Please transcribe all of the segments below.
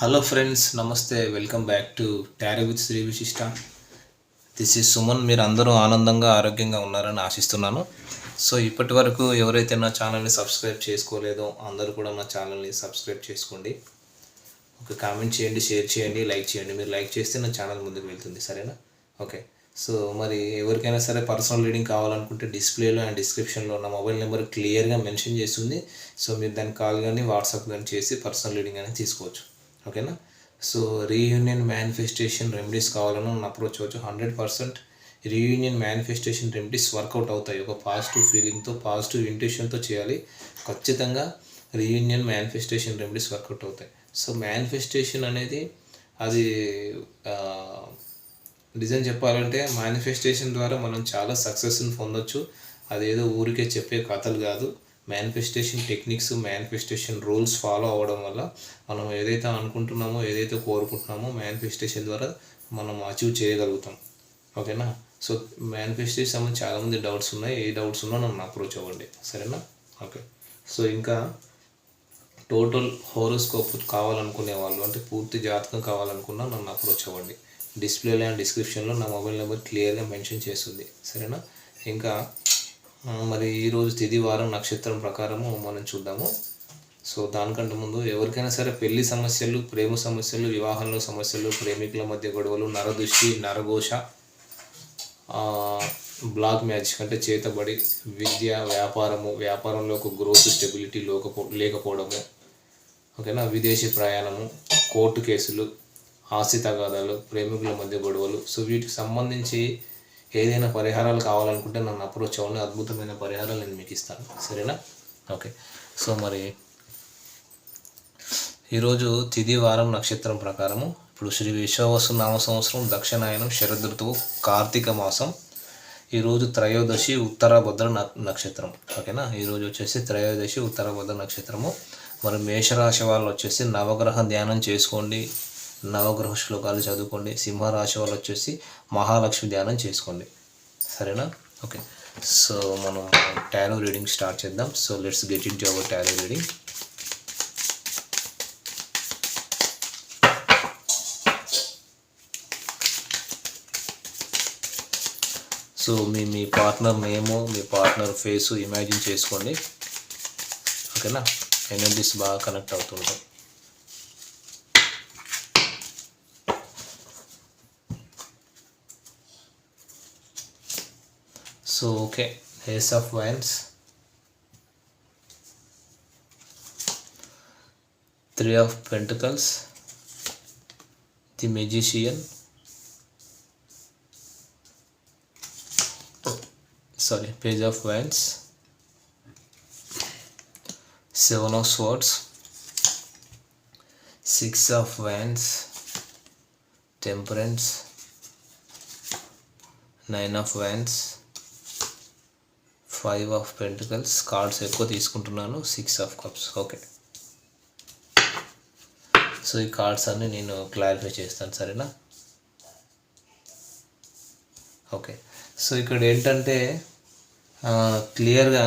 Hello friends నమస్తే welcome back to tarot with Sri Vishishta this is Suman మీరు అందరూ ఆనందంగా ఆరోగ్యంగా ఉన్నారని ఆశిస్తున్నాను. సో ఇప్పటి వరకు ఎవరైతే నా ఛానల్ని సబ్స్క్రైబ్ చేసుకోలేదో అందరూ కూడా నా ఛానల్ని సబ్స్క్రైబ్ చేసుకోండి. ఒక కామెంట్ చేయండి షేర్ చేయండి లైక్ చేయండి. మీరు లైక్ చేస్తే నా ఛానల్ ముందుకు వెళ్తుంది సరేనా? ఓకే సో మరి ఎవరికైనా సరే పర్సనల్ రీడింగ్ కావాలనుకుంటే డిస్ప్లేలో అండ్ డిస్క్రిప్షన్లో నా మొబైల్ నెంబర్ క్లియర్గా మెన్షన్ చేస్తుంది. సో మీరు దాన్ని కాల్ కానీ వాట్సాప్ కానీ చేసి పర్సనల్ రీడింగ్ అనేది తీసుకోవచ్చు. ఓకేనా? సో రీయూనియన్ మేనిఫెస్టేషన్ రెమెడీస్ కావాలని నన్ను అప్రోచ్ అవ్వచ్చు hundred percent reunion manifestation remedies work out అవుతాయి. ఒక పాజిటివ్ ఫీలింగ్తో పాజిటివ్ ఇంటెన్షన్తో చేయాలి. ఖచ్చితంగా reunion manifestation remedies work out అవుతాయి. సో మేనిఫెస్టేషన్ అనేది అది నిజం చెప్పాలంటే మేనిఫెస్టేషన్ ద్వారా మనం చాలా సక్సెస్ని పొందొచ్చు. అదేదో ఊరికే చెప్పే కథలు కాదు. Manifestation techniques manifestation rules follow అవ్వడం వల్ల మనం ఏదైతే అనుకుంటున్నామో ఏదైతే కోరుకుంటున్నామో మేనిఫెస్టేషన్ ద్వారా మనం అచీవ్ చేయగలుగుతాం. ఓకేనా? సో మేనిఫెస్టేషన్ సంబంధించి చాలామంది డౌట్స్ ఉన్నాయి. ఏ డౌట్స్ ఉన్నా నన్ను అప్రోచ్ అవ్వండి. సరేనా? ఓకే. సో ఇంకా టోటల్ హోరోస్కోప్ కావాలనుకునే వాళ్ళు అంటే పూర్తి జాతకం కావాలనుకున్నా నన్ను అప్రోచ్ అవ్వండి. డిస్ప్లేలో అండ్ డిస్క్రిప్షన్లో నా మొబైల్ నెంబర్ క్లియర్గా మెన్షన్ చేస్తుంది. సరేనా? ఇంకా మరి ఈరోజు తిది వారం నక్షత్రం ప్రకారము మనం చూద్దాము. సో దానికంటే ముందు ఎవరికైనా సరే పెళ్ళి సమస్యలు ప్రేమ సమస్యలు వివాహంలో సమస్యలు ప్రేమికుల మధ్య గొడవలు నరదృష్టి నరఘోష బ్లాక్ మ్యాచ్ అంటే చేతబడి విద్య వ్యాపారము వ్యాపారంలో ఒక గ్రోత్ స్టెబిలిటీ లేకపో లేకపోవడము ఓకేనా? విదేశీ ప్రయాణము కోర్టు కేసులు ఆస్తి తగాదాలు ప్రేమికుల మధ్య గొడవలు. సో వీటికి సంబంధించి ఏదైనా పరిహారాలు కావాలనుకుంటే నన్ను అప్రోచ్ అవ్వండి. అద్భుతమైన పరిహారాలు నేను మీకు ఇస్తాను. సరేనా? ఓకే. సో మరి ఈరోజు తిది వారం నక్షత్రం ప్రకారము. ఇప్పుడు శ్రీ విశ్వవసు నామ సంవత్సరం దక్షిణాయనం శరదృతువు కార్తీక మాసం. ఈరోజు త్రయోదశి ఉత్తర భద్ర నక్షత్రం. ఓకేనా? ఈరోజు వచ్చేసి త్రయోదశి ఉత్తరాభద్ర నక్షత్రము. మరి మేషరాశి వాళ్ళు వచ్చేసి నవగ్రహ ధ్యానం చేసుకోండి. నవగ్రహ శ్లోకాలు చదువుకోండి. సింహరాశి వాళ్ళు వచ్చేసి మహాలక్ష్మి ధ్యానం చేసుకోండి. సరేనా? ఓకే. సో మనం టారో రీడింగ్ స్టార్ట్ చేద్దాం. So let's get into our tarot reading. So మీ మీ పార్ట్నర్ నేము మీ పార్ట్నర్ ఫేసు ఇమాజిన్ చేసుకోండి. ఓకేనా? ఎనర్జీస్ బాగా కనెక్ట్ అవుతుంటాయి. So okay, ace of wands. Three of Pentacles, the Magician, oh, sorry, Page of Wands, Seven of Swords, Six of Wands, Temperance, Nine of Wands, five of pentacles cards ఎక్కువ తీసుకుంటున్నాను six of cups okay so ఈ cards అన్నీ నేను clarify చేస్తాను సరేనా? Okay so ఇక్కడ ఏంటంటే క్లియర్గా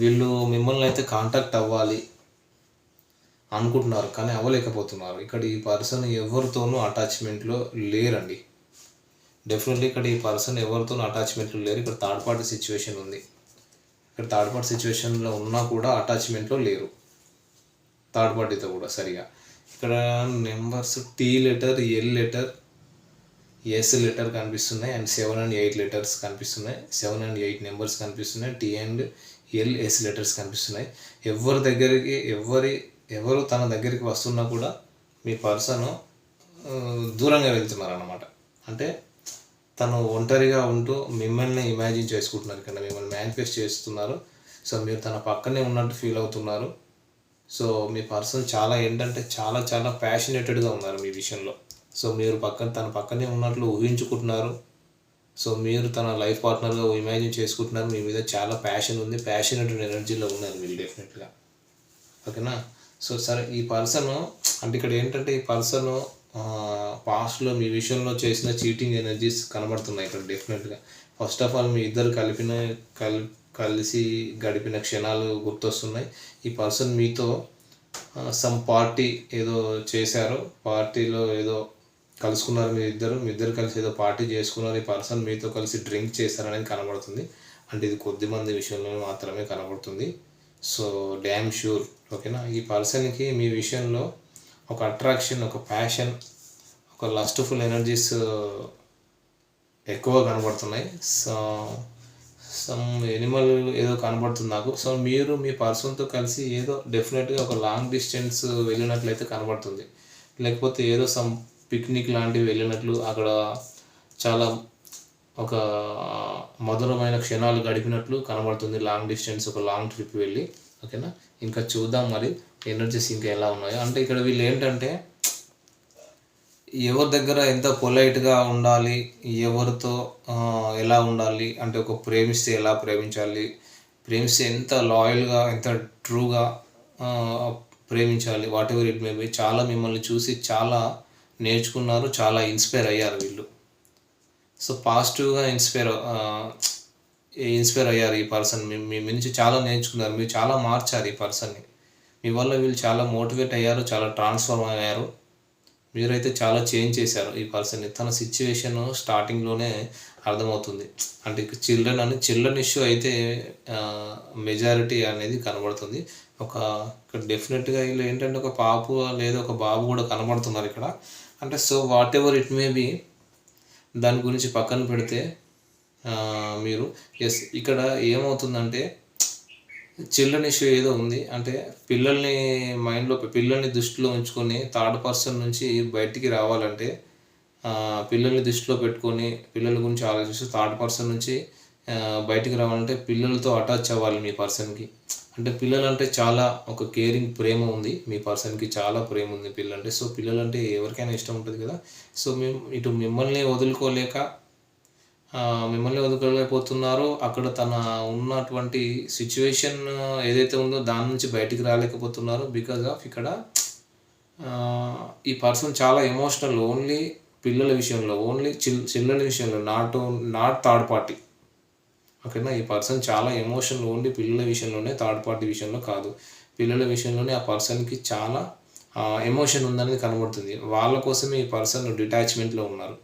వీళ్ళు మిమ్మల్ని అయితే కాంటాక్ట్ అవ్వాలి అనుకుంటున్నారు కానీ అవ్వలేకపోతున్నారు. ఇక్కడ ఈ పర్సన్ ఎవరితోనూ అటాచ్మెంట్లో లేరండి. డెఫినెట్లీ ఇక్కడ ఈ పర్సన్ ఎవరితోనూ అటాచ్మెంట్లో లేరు. ఇక్కడ థర్డ్ పార్టీ సిచ్యువేషన్ ఉంది. ఇక్కడ థర్డ్ పార్టీ సిచ్యువేషన్లో ఉన్నా కూడా అటాచ్మెంట్లో లేరు. థర్డ్ పార్టీతో కూడా సరిగా. ఇక్కడ numbers T letter L letter S letter కనిపిస్తున్నాయి. And seven and eight letters కనిపిస్తున్నాయి. సెవెన్ అండ్ ఎయిట్ నెంబర్స్ కనిపిస్తున్నాయి. T and L S letters కనిపిస్తున్నాయి. ఎవరి దగ్గరికి ఎవరి ఎవరు తన దగ్గరికి వస్తున్నా కూడా మీ పర్సన్ దూరంగా వెళ్తున్నారు అన్నమాట అంటే తను ఒంటరిగా ఉంటూ మిమ్మల్ని ఇమాజిన్ చేసుకుంటున్నారు ఇక్కడ మిమ్మల్ని మేనిఫెస్ట్ చేస్తున్నారు. సో మీరు తన పక్కనే ఉన్నట్టు ఫీల్ అవుతున్నారు. సో మీ పర్సన్ చాలా ఏంటంటే చాలా చాలా ప్యాషనేటెడ్గా ఉన్నారు మీ విషయంలో. సో మీరు పక్కన తన పక్కనే ఉన్నట్లు ఊహించుకుంటున్నారు. సో మీరు తన లైఫ్ పార్ట్నర్గా ఇమాజిన్ చేసుకుంటున్నారు. మీ మీద చాలా ప్యాషన్ ఉంది. ప్యాషనేటెడ్ ఎనర్జీలో ఉన్నారు మీరు డెఫినెట్గా ఓకేనా సో సరే ఈ పర్సన్ అంటే ఇక్కడ ఏంటంటే ఈ పర్సన్ పాస్ట్లో మీ విషయంలో చేసిన చీటింగ్ ఎనర్జీస్ కనబడుతున్నాయి ఇక్కడ డెఫినెట్గా ఫస్ట్ ఆఫ్ ఆల్ మీ ఇద్దరు కలిపిన కల్ కలిసి గడిపిన క్షణాలు గుర్తొస్తున్నాయి. ఈ పర్సన్ మీతో సమ్ పార్టీ ఏదో చేశారు పార్టీలో ఏదో కలుసుకున్నారు మీ ఇద్దరు మీ ఇద్దరు కలిసి ఏదో పార్టీ చేసుకున్నారు ఈ పర్సన్ మీతో కలిసి డ్రింక్ చేశారనేది కనబడుతుంది. అంటే ఇది కొద్ది మంది విషయంలో మాత్రమే కనబడుతుంది. సో డ్యామ్ షూర్ ఓకేనా ఈ పర్సన్కి మీ విషయంలో ఒక అట్రాక్షన్ ఒక ప్యాషన్ ఒక లస్ట్ఫుల్ ఎనర్జీస్ uh, ఎక్కువ కనబడుతున్నాయి. సో సమ్ ఎనిమల్ ఏదో కనబడుతుంది నాకు. సో మీరు మీ పర్సన్తో కలిసి ఏదో డెఫినెట్గా ఒక లాంగ్ డిస్టెన్స్ వెళ్ళినట్లయితే కనబడుతుంది. లేకపోతే ఏదో సమ్ పిక్నిక్ లాంటివి వెళ్ళినట్లు అక్కడ చాలా ఒక uh, మధురమైన క్షణాలు గడిపినట్లు కనబడుతుంది. లాంగ్ డిస్టెన్స్ ఒక లాంగ్ ట్రిప్ వెళ్ళి. ఓకేనా? ఇంకా చూద్దాం మరి ఎనర్జీస్ ఇంకా ఎలా ఉన్నాయో. అంటే ఇక్కడ వీళ్ళు ఏంటంటే ఎవరి దగ్గర ఎంత పొలైట్గా ఉండాలి ఎవరితో ఎలా ఉండాలి అంటే ఒక ప్రేమిస్తే ఎలా ప్రేమించాలి ప్రేమిస్తే ఎంత లాయల్గా ఎంత ట్రూగా ప్రేమించాలి whatever it may be. చాలా మిమ్మల్ని చూసి చాలా నేర్చుకున్నారు చాలా ఇన్స్పైర్ అయ్యారు వీళ్ళు. సో పాజిటివ్గా ఇన్స్పైర్ ఇన్స్పైర్ అయ్యారు ఈ పర్సన్. మీ నుంచి చాలా నేర్చుకున్నారు. మీరు చాలా మార్చారు ఈ పర్సన్ని. మీ వల్ల వీళ్ళు చాలా మోటివేట్ అయ్యారు చాలా ట్రాన్స్ఫార్మ్ అయ్యారు. మీరైతే చాలా చేంజ్ చేశారు ఈ పర్సన్ని. తన సిచ్యువేషన్ స్టార్టింగ్లోనే అర్థమవుతుంది. అంటే చిల్డ్రన్ అని చిల్డ్రన్ ఇష్యూ అయితే మెజారిటీ అనేది కనబడుతుంది. ఒక ఇక్కడ డెఫినెట్గా వీళ్ళు ఏంటంటే ఒక పాపు లేదా ఒక బాబు కూడా కనబడుతున్నారు ఇక్కడ. అంటే so whatever it may be దాని గురించి పక్కన పెడితే మీరు. ఎస్ ఇక్కడ ఏమవుతుందంటే చిల్డ్రన్ ఇష్యూ ఏదో ఉంది. అంటే పిల్లల్ని మైండ్లో పిల్లల్ని దృష్టిలో ఉంచుకొని థర్డ్ పర్సన్ నుంచి బయటికి రావాలంటే పిల్లల్ని దృష్టిలో పెట్టుకొని పిల్లల గురించి ఆలోచిస్తూ థర్డ్ పర్సన్ నుంచి బయటికి రావాలంటే పిల్లలతో అటాచ్ అవ్వాలి మీ పర్సన్కి అంటే పిల్లలంటే చాలా ఒక కేరింగ్ ప్రేమ ఉంది. మీ పర్సన్కి చాలా ప్రేమ ఉంది పిల్లలంటే. సో పిల్లలంటే ఎవరికైనా ఇష్టం ఉంటుంది కదా. సో మేము ఇటు మిమ్మల్ని వదులుకోలేక మిమ్మల్ని వదులుకోలేకపోతున్నారు. అక్కడ తన ఉన్నటువంటి సిచ్యువేషన్ ఏదైతే ఉందో దాని నుంచి బయటికి రాలేకపోతున్నారు. బికాజ్ ఆఫ్ ఇక్కడ ఈ పర్సన్ చాలా ఎమోషనల్ ఓన్లీ పిల్లల విషయంలో ఓన్లీ చిల్ చిల్డ్రన్ విషయంలో నాట్ నాట్ థర్డ్ పార్టీ ఓకేనా? ఈ పర్సన్ చాలా ఎమోషనల్ ఓన్లీ పిల్లల విషయంలోనే థర్డ్ పార్టీ విషయంలో కాదు. పిల్లల విషయంలోనే ఆ పర్సన్కి చాలా ఎమోషన్ ఉందనేది కనబడుతుంది. వాళ్ళ కోసమే ఈ పర్సన్ డిటాచ్మెంట్లో ఉన్నారు.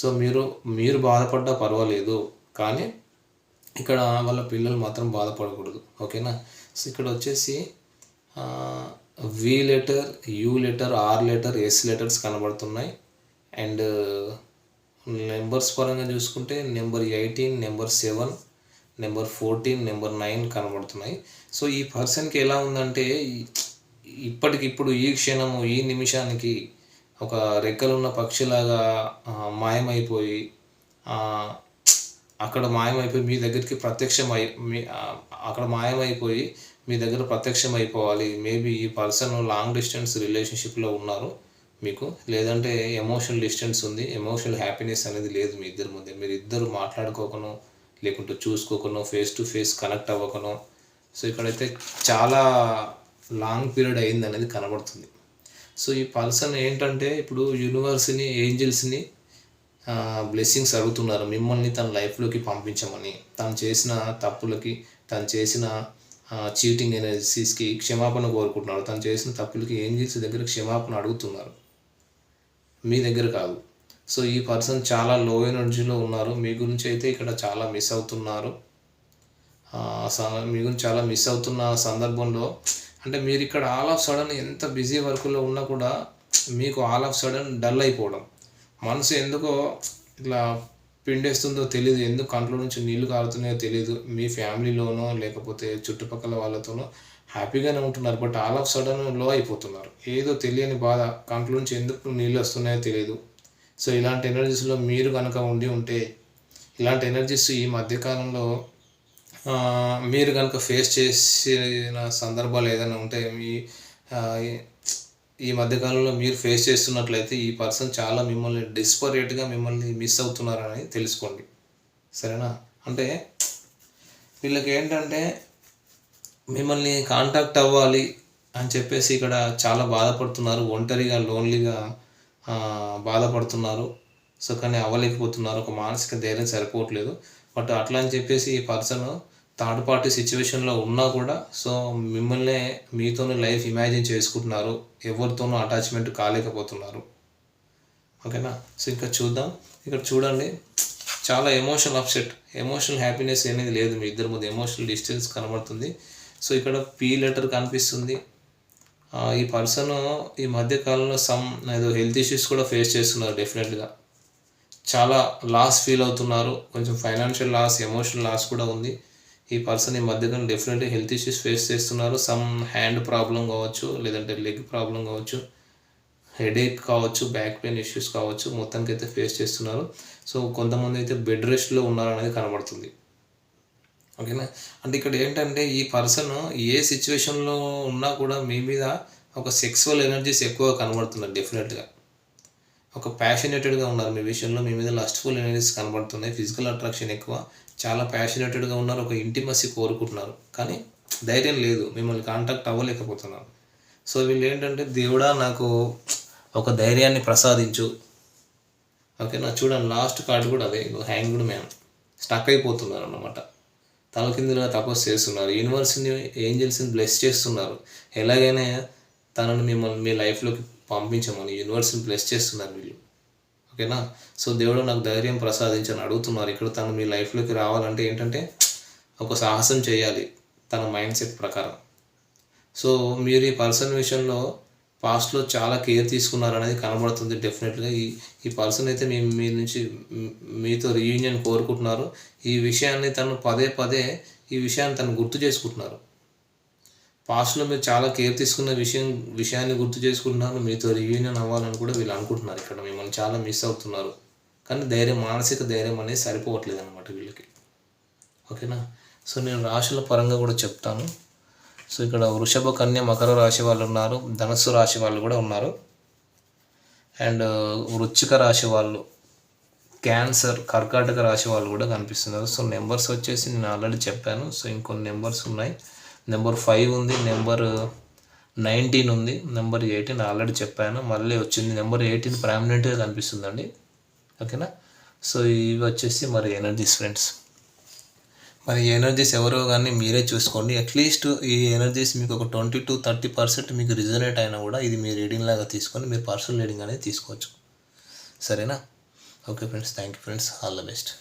సో మీరు మీరు బాధపడ్డా పర్వాలేదు. కానీ ఇక్కడ వాళ్ళ పిల్లలు మాత్రం బాధపడకూడదు. ఓకేనా? సో ఇక్కడ వచ్చేసి V letter U letter R letter S letters కనబడుతున్నాయి. అండ్ నెంబర్స్ పరంగా చూసుకుంటే number eighteen number seven number fourteen number nine కనబడుతున్నాయి. సో ఈ పర్సన్కి ఎలా ఉందంటే ఇప్పటికిప్పుడు ఈ క్షణము ఈ నిమిషానికి ఒక రెక్కలున్న పక్షిలాగా మాయమైపోయి అక్కడ మాయమైపోయి మీ దగ్గరికి ప్రత్యక్షమై మీ అక్కడ మాయమైపోయి మీ దగ్గర ప్రత్యక్షం అయిపోవాలి మేబీ ఈ పర్సన్ లాంగ్ డిస్టెన్స్ రిలేషన్షిప్లో ఉన్నారు మీకు. లేదంటే ఎమోషనల్ డిస్టెన్స్ ఉంది. ఎమోషనల్ హ్యాపీనెస్ అనేది లేదు మీ ఇద్దరి మధ్య. మీరు ఇద్దరు మాట్లాడుకోకను లేకుంటే చూసుకోకను ఫేస్ టు ఫేస్ కనెక్ట్ అవ్వకను. సో ఇక్కడైతే చాలా లాంగ్ పీరియడ్ అయింది అనేది కనబడుతుంది. సో ఈ పర్సన్ ఏంటంటే ఇప్పుడు యూనివర్స్ని ఏంజల్స్ని బ్లెస్సింగ్స్ అడుగుతున్నారు. మిమ్మల్ని తన లైఫ్లోకి పంపించమని. తను చేసిన తప్పులకి తను చేసిన చీటింగ్ ఎనర్జీస్కి క్షమాపణ కోరుకుంటున్నారు. తను చేసిన తప్పులకి ఏంజల్స్ దగ్గర క్షమాపణ అడుగుతున్నారు. మీ దగ్గర కాదు. సో ఈ పర్సన్ చాలా లో ఎనర్జీలో ఉన్నారు. మీ గురించి అయితే ఇక్కడ చాలా మిస్ అవుతున్నారు. స- మీ గురించి చాలా మిస్ అవుతున్న సందర్భంలో అంటే మీరు ఇక్కడ ఆల్ ఆఫ్ సడన్ ఎంత బిజీ వర్క్లో ఉన్నా కూడా మీకు ఆల్ ఆఫ్ సడన్ డల్ అయిపోవడం. మనసు ఎందుకో ఇట్లా పిండేస్తుందో తెలియదు ఎందుకు కంట్లో నుంచి నీళ్ళు కారుతున్నాయో తెలియదు మీ ఫ్యామిలీలోనో లేకపోతే చుట్టుపక్కల వాళ్ళతోనో హ్యాపీగానే ఉంటున్నారు బట్ ఆల్ ఆఫ్ సడన్లో అయిపోతున్నారు. ఏదో తెలియని బాధ కంట్లో నుంచి ఎందుకు నీళ్ళు వస్తున్నాయో తెలియదు సో ఇలాంటి ఎనర్జీస్లో మీరు కనుక ఉండి ఉంటే ఇలాంటి ఎనర్జీస్ ఈ మధ్యకాలంలో మీరు కనుక ఫేస్ చేసిన సందర్భాలు ఏదైనా ఉంటే మీ ఈ- ఈ మధ్యకాలంలో మీరు ఫేస్ చేస్తున్నట్లయితే ఈ పర్సన్ చాలా మిమ్మల్ని డిస్పరేట్గా మిమ్మల్ని మిస్ అవుతున్నారని తెలుసుకోండి. సరేనా? అంటే వీళ్ళకి ఏంటంటే మిమ్మల్ని కాంటాక్ట్ అవ్వాలి అని చెప్పేసి ఇక్కడ చాలా బాధపడుతున్నారు ఒంటరిగా లోన్లీగా బాధపడుతున్నారు. సో కానీ అవ్వలేకపోతున్నారు. ఒక మానసిక ధైర్యం సరిపోవట్లేదు. బట్ అట్లా అని చెప్పేసి ఈ పర్సన్ థర్డ్ పార్టీ సిచ్యువేషన్లో ఉన్నా కూడా సో మిమ్మల్ని మీతోనే లైఫ్ ఇమాజిన్ చేసుకుంటున్నారు ఎవరితోనూ అటాచ్మెంట్ కాలేకపోతున్నారు. ఓకేనా? సో ఇంకా చూద్దాం. ఇక్కడ చూడండి చాలా ఎమోషనల్ అప్సెట్. ఎమోషనల్ హ్యాపీనెస్ అనేది లేదు మీ ఇద్దరి మధ్య ఎమోషనల్ డిస్టెన్స్ కనబడుతుంది. సో ఇక్కడ పీ లెటర్ కనిపిస్తుంది. ఈ పర్సన్ ఈ మధ్య కాలంలో సమ్ ఏదో హెల్త్ ఇష్యూస్ కూడా ఫేస్ చేస్తున్నారు డెఫినెట్గా. చాలా లాస్ ఫీల్ అవుతున్నారు కొంచెం ఫైనాన్షియల్ లాస్ ఎమోషనల్ లాస్ కూడా ఉంది. ఈ పర్సన్ ఈ మధ్యకాలం డెఫినెట్గా హెల్త్ ఇష్యూస్ ఫేస్ చేస్తున్నారు. సమ్ హ్యాండ్ ప్రాబ్లం కావచ్చు లేదంటే లెగ్ ప్రాబ్లం కావచ్చు హెడేక్ కావచ్చు బ్యాక్ పెయిన్ ఇష్యూస్ కావచ్చు మొత్తానికి అయితే ఫేస్ చేస్తున్నారు. సో కొంతమంది అయితే బెడ్ రెస్ట్లో ఉన్నారనేది కనబడుతుంది. ఓకేనా అంటే ఇక్కడ ఏంటంటే ఈ పర్సన్ ఏ సిచ్యువేషన్లో ఉన్నా కూడా మీ మీద ఒక సెక్సువల్ ఎనర్జీస్ ఎక్కువ కనబడుతున్నాయి డెఫినెట్గా ఒక ప్యాషనేటెడ్గా ఉన్నారు మీ విషయంలో మీ మీద లస్ట్ఫుల్ ఎనర్జీస్ కనబడుతున్నాయి ఫిజికల్ అట్రాక్షన్ ఎక్కువ చాలా ప్యాషనేటెడ్గా ఉన్నారు ఒక ఇంటిమసీ కోరుకుంటున్నారు. కానీ ధైర్యం లేదు మిమ్మల్ని కాంటాక్ట్ అవ్వలేకపోతున్నారు సో వీళ్ళు ఏంటంటే దేవుడా నాకు ఒక ధైర్యాన్ని ప్రసాదించు. ఓకే నా చూడండి లాస్ట్ కార్డు కూడా అదే హ్యాంగ్డ్ మ్యాన్ స్టక్ అయిపోతున్నారు అన్నమాట తలకిందులుగా తపస్సు చేస్తున్నారు. యూనివర్స్ని ఏంజల్స్ని బ్లెస్ చేస్తున్నారు. ఎలాగైనా తనను మిమ్మల్ని మీ లైఫ్లోకి పంపించమని యూనివర్స్ని బ్లెస్ చేస్తున్నారు వీళ్ళు. ఓకేనా? సో దేవుడు నాకు ధైర్యం ప్రసాదించని అడుగుతున్నారు. ఇక్కడ తను మీ లైఫ్లోకి రావాలంటే ఏంటంటే ఒక సాహసం చేయాలి తన మైండ్ సెట్ ప్రకారం. సో మీరు ఈ పర్సన్ విషయంలో పాస్ట్లో చాలా కేర్ తీసుకున్నారు అనేది కనబడుతుంది డెఫినెట్గా. ఈ ఈ పర్సన్ అయితే మీ మీ నుంచి మీతో రీయూనియన్ కోరుకుంటున్నారు. ఈ విషయాన్ని తను పదే పదే ఈ విషయాన్ని తను గుర్తు చేసుకుంటున్నారు. పాస్ట్లో మీరు చాలా కేర్ తీసుకున్న విషయం విషయాన్ని గుర్తు చేసుకుంటున్నారు. మీతో రీయూనియన్ అవ్వాలని కూడా వీళ్ళు అనుకుంటున్నారు ఇక్కడ. మిమ్మల్ని చాలా మిస్ అవుతున్నారు. కానీ ధైర్యం మానసిక ధైర్యం అనేది సరిపోవట్లేదు అనమాట వీళ్ళకి. ఓకేనా? సో నేను రాశుల పరంగా కూడా చెప్తాను. సో ఇక్కడ వృషభ కన్య మకర రాశి వాళ్ళు ఉన్నారు. ధనస్సు రాశి వాళ్ళు కూడా ఉన్నారు. అండ్ వృచ్చిక రాశి వాళ్ళు క్యాన్సర్ కర్కాటక రాశి వాళ్ళు కూడా కనిపిస్తున్నారు. సో నెంబర్స్ వచ్చేసి నేను ఆల్రెడీ చెప్పాను. సో ఇంకొన్ని నెంబర్స్ ఉన్నాయి. నెంబర్ ఫైవ్ ఉంది నెంబర్ నైన్టీన్ ఉంది నెంబర్ ఎయిటీన్ ఆల్రెడీ చెప్పాను. మళ్ళీ వచ్చింది నెంబర్ ఎయిటీన్ ప్రామినెంట్గా కనిపిస్తుందండి. ఓకేనా? సో ఇవి వచ్చేసి మరి ఎనర్జీస్ ఫ్రెండ్స్. మరి ఎనర్జీస్ ఎవరో కానీ మీరే చూసుకోండి. అట్లీస్ట్ ఈ ఎనర్జీస్ మీకు ఒక ట్వంటీ టు థర్టీ పర్సెంట్ మీకు రిజనేట్ అయినా కూడా ఇది మీ రీడింగ్ లాగా తీసుకొని మీరు పర్సనల్ రీడింగ్ అనేది తీసుకోవచ్చు. సరేనా? Okay friends thank you friends. All the best.